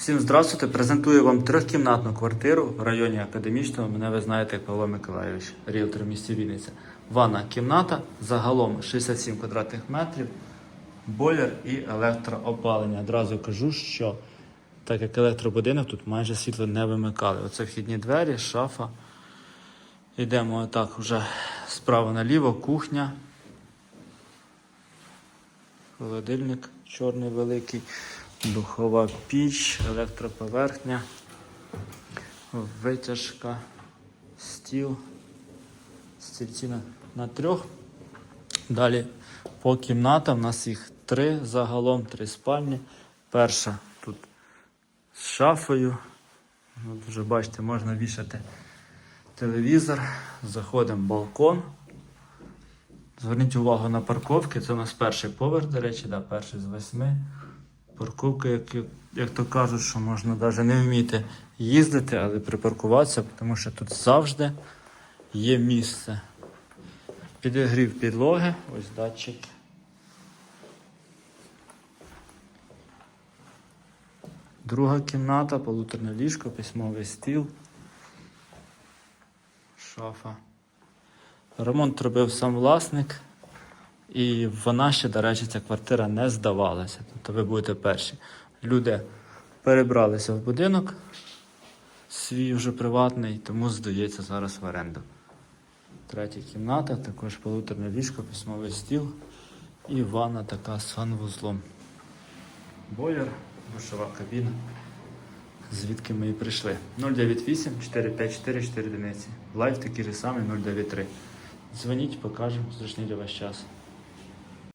Всім здравствуйте. Презентую вам трьохкімнатну квартиру в районі Академічного. Мене ви знаєте як Павло Миколайович, ріелтор в місті Вінниця. Ванна кімната, загалом 67 квадратних метрів, бойлер і електроопалення. Одразу кажу, що так як електробудинок, тут майже світло не вимикали. Оце вхідні двері, шафа. Йдемо отак вже справа наліво, кухня. Холодильник чорний великий, духова піч, електроповерхня, витяжка, стіл, стільці на, на трьох. Далі по кімнатам у нас їх три загалом, три спальні. Перша тут з шафою. От вже бачите, можна вішати телевізор. Заходимо в балкон. Зверніть увагу на парковки. Це у нас перший поверх, до речі, да, перший з восьми. Парковка, як, як, то кажуть, що можна навіть не вміти їздити, але припаркуватися, тому що тут завжди є місце. Підігрів підлоги, ось датчик. Друга кімната, полуторне ліжко, письмовий стіл, шафа. Ремонт робив сам власник, і вона ще, до речі, ця квартира не здавалася. Тобто ви будете перші. Люди перебралися в будинок, свій вже приватний, тому здається зараз в оренду. Третя кімната, також полуторне ліжко, письмовий стіл і ванна така з санвузлом. Бойлер, душова кабіна. Звідки ми і прийшли? 098 454 4 одиниці. Лайф такий же самий 093. Дзвоніть, покажемо, зручний для вас час.